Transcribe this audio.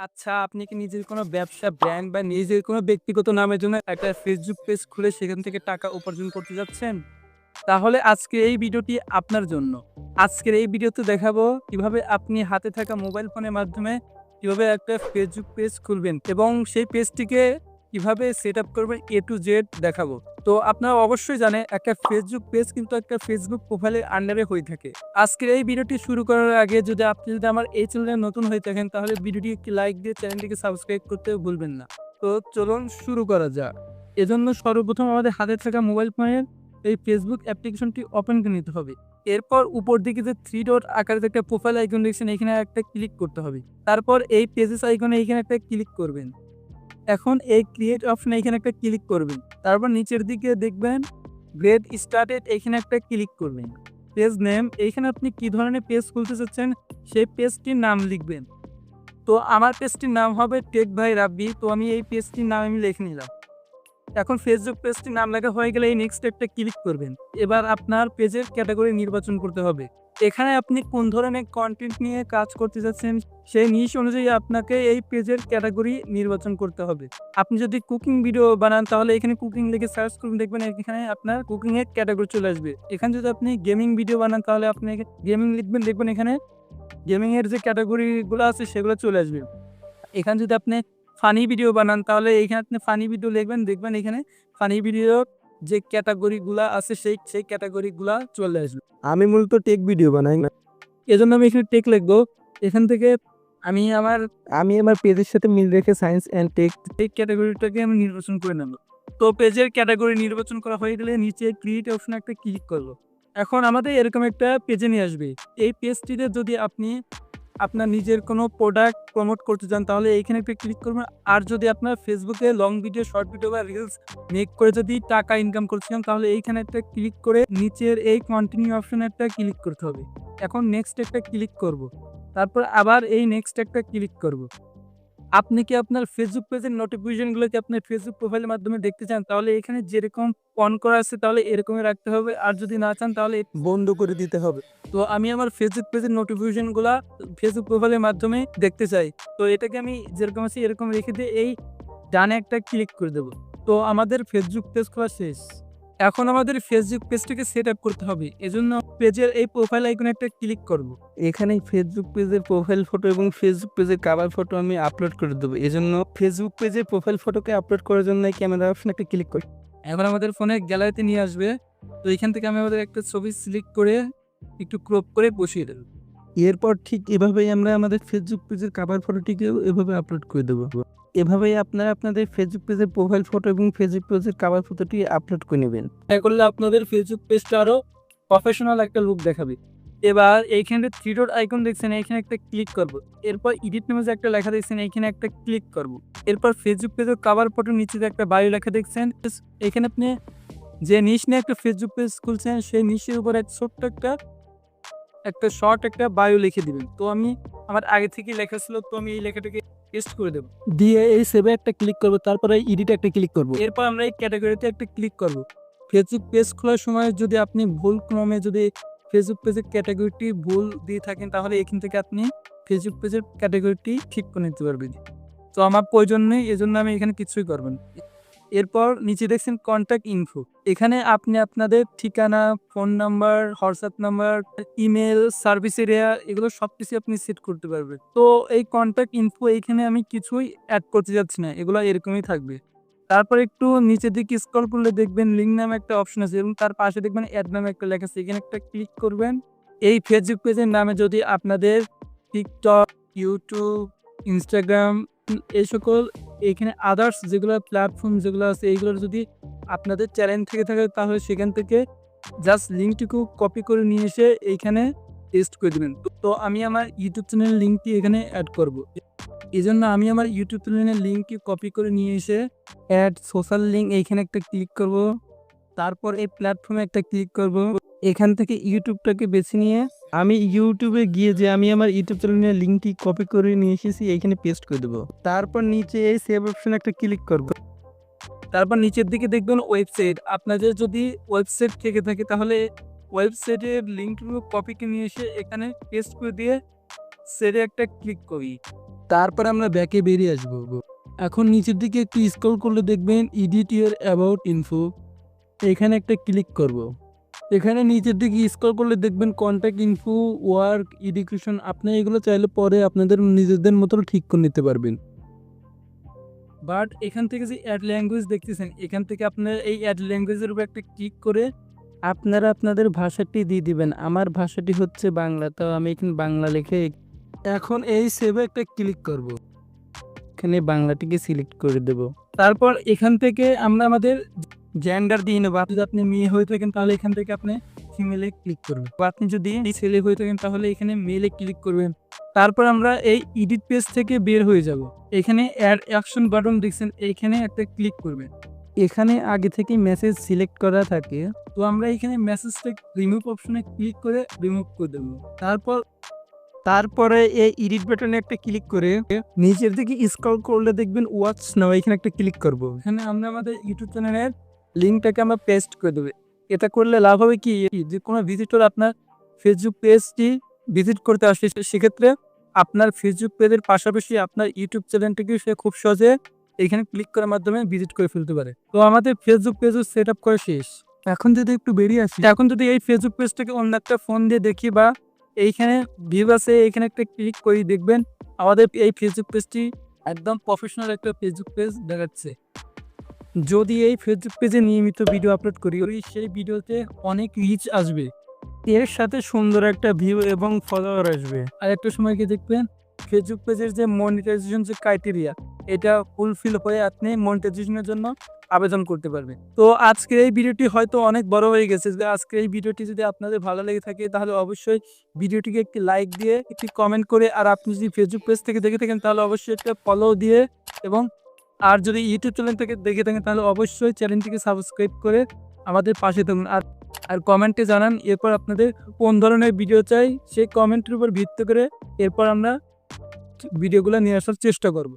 আচ্ছা, আপনি কি নিজের কোনো ব্যবসা, ব্র্যান্ড বা নিজের কোনো ব্যক্তিগত নামের জন্য একটা ফেসবুক পেজ খুলে সেখান থেকে টাকা উপার্জন করতে যাচ্ছেন? তাহলে আজকে এই ভিডিওটি আপনার জন্য। আজকের এই ভিডিওতে দেখাবো কীভাবে আপনি হাতে থাকা মোবাইল ফোনের মাধ্যমে কীভাবে একটা ফেসবুক পেজ খুলবেন এবং সেই পেজটিকে কীভাবে সেট আপ করবেন এ টু জেড দেখাবো। তো আপনারা অবশ্যই জানেন, একটা ফেসবুক পেজ কিন্তু একটা ফেসবুক প্রোফাইলের আন্ডারে হয়ে থাকে। আজকের এই ভিডিওটি শুরু করার আগে যদি আপনি যদি আমার এই চ্যানেলে নতুন হয়ে থাকেন, তাহলে ভিডিওটি একটি লাইক দিয়ে চ্যানেলটিকে সাবস্ক্রাইব করতে ভুলবেন না। তো চলুন শুরু করা যাক। এজন্য সর্বপ্রথম আমাদের হাতে থাকা মোবাইল ফোনের এই ফেসবুক অ্যাপ্লিকেশনটি ওপেন করে নিতে হবে। এরপর উপর দিকে যে থ্রি ডট আকারের একটা প্রোফাইল আইকন দেখছেন, এখানে একটা ক্লিক করতে হবে। তারপর এই পেজেস আইকনে এখানে একটা ক্লিক করবেন। এখন এই ক্রিয়েট অপশানে এখানে একটা ক্লিক করবেন। তারপর নিচের দিকে দেখবেন গ্রেড স্টার্টেড এখানে একটা ক্লিক করবেন। পেজ নেম এইখানে আপনি কি ধরনের পেজ খুলতে চাচ্ছেন, সেই পেজটির নাম লিখবেন। তো আমার পেজটির নাম হবে টেক ভাই রাব্বি। তো আমি এই পেজটির নাম আমি লিখে নিলাম। এখন ফেসবুক পেজটির নাম লেখা হয়ে গেলে এই নেক্সট একটা ক্লিক করবেন। এবার আপনার পেজের ক্যাটাগরি নির্বাচন করতে হবে। এখানে আপনি কোন ধরনের কন্টেন্ট নিয়ে কাজ করতে যাচ্ছেন, সেই নিশ অনুযায়ী আপনাকে এই পেজের ক্যাটাগরি নির্বাচন করতে হবে। আপনি যদি কুকিং ভিডিও বানান, তাহলে এখানে কুকিং লিখে সার্চ করুন, দেখবেন এখানে আপনার কুকিং এর ক্যাটাগরি চলে আসবে। এখানে যদি আপনি গেমিং ভিডিও বানান, তাহলে আপনি গেমিং লিখবেন, দেখবেন এখানে গেমিং এর যে ক্যাটাগরিগুলো আছে, সেগুলো চলে আসবে। এখানে যদি আপনি ফানি ভিডিও বানান তাহলে এইখানে আপনি ফানি ভিডিও লিখবেন দেখবেন এখানে ফানি ভিডিওর যে ক্যাটাগরিগুলা আছে সেই সেই ক্যাটাগরিগুলা চলে আসবে। আমি মূলত টেক ভিডিও বানাই না। এজন্য আমি এখানে টেক লিখব। এখান থেকে আমি আমার আমি আমার পেজের সাথে মিল রেখে সায়েন্স অ্যান্ড টেক টেক ক্যাটাগরিটাকে আমি নির্বাচন করে নেব। তো পেজের ক্যাটাগরি নির্বাচন করা হয়ে গেলে নিচে ক্রিয়েট অপশনে একটা ক্লিক করব। এখন আমাদের এরকম একটা পেজে নিয়ে আসবে। এই পেজটিতে যদি আপনি আপনার নিজের কোনো প্রোডাক্ট প্রমোট করতে চান তাহলে এইখানে একটা ক্লিক করবেন। আর যদি আপনার ফেসবুকে লং ভিডিও, শর্ট ভিডিও বা রিলস মেক করে যদি টাকা ইনকাম করতে চান তাহলে এইখানে একটা ক্লিক করে নিচের এই কন্টিনিউ অপশানে একটা ক্লিক করতে হবে। এখন নেক্সট একটা ক্লিক করব। তারপর আবার এই নেক্সট একটা ক্লিক করব। আপনি কি আপনার ফেসবুক পেজের নোটিফিকেশনগুলো কি আপনার ফেসবুক প্রোফাইলের মাধ্যমে দেখতে চান তাহলে এখানে যেরকম অন করা আছে, তাহলে এরকমই রাখতে হবে। আর যদি না চান, তাহলে বন্ধ করে দিতে হবে। তো আমি আমার ফেসবুক পেজের নোটিফিকেশনগুলা ফেসবুক প্রোফাইলের মাধ্যমে দেখতে চাই। তো এটাকে আমি যেরকম আছে, এরকম রেখে দিয়ে এই ডানে একটা ক্লিক করে দেবো তো আমাদের ফেসবুক পেজ খোলা শেষ। এখন আমাদের ফেসবুক পেজটাকে সেট আপ করতে হবে। এজন্য পেজের এই প্রোফাইল আইকনে একটা ক্লিক করব। এখানে ফেসবুক পেজের প্রোফাইল ফটো এবং ফেসবুক পেজের কভার ফটো আমি আপলোড করে দেবো। এজন্য ফেসবুক পেজের প্রোফাইল ফটোকে আপলোড করার জন্য ক্যামেরা অপশনে একটা ক্লিক করি। এবার আমাদের ফোনে গ্যালারিতে নিয়ে আসবে। তো এখান থেকে আমি আমাদের একটা ছবি সিলেক্ট করে একটু ক্রপ করে বসিয়ে দেব। এরপর ঠিক এভাবেই আমরা আমাদের ফেসবুক পেজের কভার ফটোটিকেও এভাবে আপলোড করে দেবো। এভাবেই আপনারা আপনাদের ফেসবুক পেজের প্রোফাইল ফটো এবং ফেসবুক পেজের কাভার ফটোটি আপলোড করে নেবেন। এটা করলে আপনাদের ফেসবুক পেজটা আরও প্রফেশনাল একটা লুক দেখাবে। এবার এইখানে থ্রি ডট আইকন দেখছেন, এইখানে একটা ক্লিক করব। এরপর এডিট নামে যে একটা লেখা দেখছেন, এইখানে একটা ক্লিক করব। এরপর ফেসবুক পেজের কাভার ফটো নিচে যে একটা বায়ো লেখা দেখছেন এখানে আপনি যে নিশ নিয়ে একটা ফেসবুক পেজ খুলছেন, সেই নিশের উপর এক ছোট্ট একটা একটা শর্ট একটা বায়ো লিখে দিবেন। তো আমি, আমার আগে থেকেই লেখা ছিল, তো আমি এই লেখাটাকে পেস্ট করে দেব। দিয়ে এই সেভে একটা ক্লিক করব তারপরে এডিটে একটা ক্লিক করব। এরপর আমরা এই ক্যাটাগরিতে একটা ক্লিক করব। ফেসবুক পেজ খোলার সময় যদি আপনি ভুল ক্রমে যদি ফেসবুক পেজের ক্যাটাগরিটি ভুল দিয়ে থাকেন তাহলে এখান থেকে আপনি ফেসবুক পেজের ক্যাটাগরিটি ঠিক করে নিতে পারবেন। তো আমার প্রয়োজন নেই এজন্য আমি এখানে কিছুই করবেন না। এরপর নিচে দেখছেন কন্টাক্ট ইনফো। এখানে আপনি আপনাদের ঠিকানা, phone number, WhatsApp number, email, service area এগুলো সবকিছু আপনি সেট করতে পারবেন। তো এই কন্টাক্ট ইনফো এইখানে আমি কিছুই অ্যাড করতে যাচ্ছি না। এগুলো এরকমই থাকবে। তারপর একটু নিচের দিকে স্ক্রল করলে দেখবেন লিঙ্ক নামে একটা অপশন আছে এবং তার পাশে দেখবেন অ্যাড নামে একটা লেখা আছে। এখানে একটা ক্লিক করবেন। এই ফেসবুক পেজের নামে যদি আপনাদের টিকটক, ইউটিউব, ইনস্টাগ্রাম এই সকল এখানে আদার্স যেগুলো প্ল্যাটফর্ম যেগুলো আছে এইগুলোর যদি আপনাদের চ্যানেল থেকে থাকে, তাহলে সেখান থেকে জাস্ট লিঙ্কটুকু কপি করে নিয়ে এসে এইখানে পেস্ট করে দেবেন তো আমি আমার ইউটিউব চ্যানেলের লিঙ্কটি এখানে অ্যাড করব। এই জন্য আমি আমার ইউটিউব চ্যানেলের লিঙ্কটি কপি করে নিয়ে এসে অ্যাড সোশ্যাল লিঙ্ক এইখানে একটা ক্লিক করব। তারপর এই প্ল্যাটফর্মে একটা ক্লিক করব। এখান থেকে ইউটিউবটাকে বেছে নিয়ে আমি ইউটিউবে গিয়ে যে আমি আমার ইউটিউব চ্যানেলের লিঙ্কটি কপি করে নিয়ে এসেছি এইখানে পেস্ট করে দেবো। তারপর নিচে এই সেভ অপশনে একটা ক্লিক করব। তারপর নিচের দিকে দেখবেন ওয়েবসাইট। আপনাদের যদি ওয়েবসাইট থেকে থাকে, তাহলে ওয়েবসাইটের লিঙ্কগুলো কপি করে নিয়ে এসে এখানে পেস্ট করে দিয়ে সেভে একটা ক্লিক করি। তারপর আমরা ব্যাকে বেরিয়ে আসব এখন নিচের দিকে একটু স্ক্রল করলে দেখবেন ইডিট ইয়ার অ্যাবাউট ইনফো এখানে একটা ক্লিক করব। এখানে নিচের দিকে স্কল করলে দেখবেন কন্ট্যাক্ট ইনফো ওয়ার্ক এডুকেশন আপনি এগুলো চাইলে পরে আপনাদের নিজেদের মতো ঠিক করে নিতে পারবেন। বাট এখান থেকে যে অ্যাড ল্যাঙ্গুয়েজ দেখতেছেন, এখান থেকে আপনার এই অ্যাড ল্যাঙ্গুয়েজের উপর একটা ক্লিক করে আপনারা আপনাদের ভাষাটি দিয়ে দিবেন। আমার ভাষাটি হচ্ছে বাংলা, তো আমি এখানে বাংলা লিখে এখন এই সেভে একটা ক্লিক করব। এখানে বাংলাটিকে সিলেক্ট করে দেব। তারপর এখান থেকে আমরা আমাদের জেন্ডার দিয়ে নেব। যদি আপনি মেয়ে হয়ে থাকেন, তাহলে এখান থেকে আপনি ফিমেলে ক্লিক করবেন। বা আপনি যদি ছেলে হয়ে থাকেন, তাহলে এখানে মেলে ক্লিক করবেন। তারপর আমরা এই এডিট পেজ থেকে বের হয়ে যাব। এখানে অ্যাড অ্যাকশন বাটন দেখছেন এইখানে একটা ক্লিক করবেন। এখানে আগে থেকে মেসেজ সিলেক্ট করা থাকে। তো আমরা এখানে মেসেজটা রিমুভ অপশনে ক্লিক করে রিমুভ করে দেবো। তারপর, তারপরে এই এডিট বাটনে একটা ক্লিক করে নিচের দিকে স্ক্রল করলে দেখবেন ওয়াচ নাও এখানে একটা ক্লিক করব। এখানে আমরা আমাদের ইউটিউব চ্যানেলের লিঙ্কটাকে আমরা পেস্ট করে দেবে। এটা করলে লাভ হবে কি? যে কোনো ভিজিটর আপনার ফেসবুক পেজটি ভিজিট করতে আসে সেক্ষেত্রে আপনার ফেসবুক পেজের পাশাপাশি আপনার ইউটিউব চ্যানেলটিকে সে খুব সহজে এখানে ক্লিক করার মাধ্যমে ভিজিট করে ফেলতে পারে। তো আমাদের ফেসবুক পেজও সেট আপ করা শেষ। এখন যদি একটু বেরিয়ে আসি, এখন যদি এই ফেসবুক পেজটাকে অন্য একটা ফোন দিয়ে দেখি বা এইখানে ভিউ আছে, এইখানে একটা ক্লিক করে, দেখবেন আমাদের এই ফেসবুক পেজটি একদম প্রফেশনাল একটা ফেসবুক পেজ দেখাচ্ছে। যদি এই ফেসবুক পেজে নিয়মিত ভিডিও আপলোড করি, ওই সেই ভিডিওতে অনেক রিচ আসবে। এর সাথে সুন্দর একটা ভিউ এবং ফলোয়ার আসবে। আর একটা সময় কি দেখবেন ফেসবুক পেজের যে মনিটাইজেশন যে ক্রাইটেরিয়া এটা ফুলফিল হয়ে আপনি মনিটাইজেশনের জন্য আবেদন করতে পারবেন। তো আজকের এই ভিডিওটি হয়তো অনেক বড় হয়ে গেছে। আজকের এই ভিডিওটি যদি আপনাদের ভালো লেগে থাকে, তাহলে অবশ্যই ভিডিওটিকে একটি লাইক দিয়ে, একটি কমেন্ট করে, আর আপনি যদি ফেসবুক পেজ থেকে দেখে থাকেন, তাহলে অবশ্যই একটা ফলো দিয়ে এবং আর যদি ইউটিউব চ্যানেল থেকে দেখে থাকেন, তাহলে অবশ্যই চ্যানেলটিকে সাবস্ক্রাইব করে আমাদের পাশে থাকুন। আর আর কমেন্টে জানান, এরপর আপনাদের কোন ধরনের ভিডিও চাই, সেই কমেন্টের উপর ভিত্তি করে এরপর আমরা ভিডিওগুলো নিয়ে আসার চেষ্টা করব।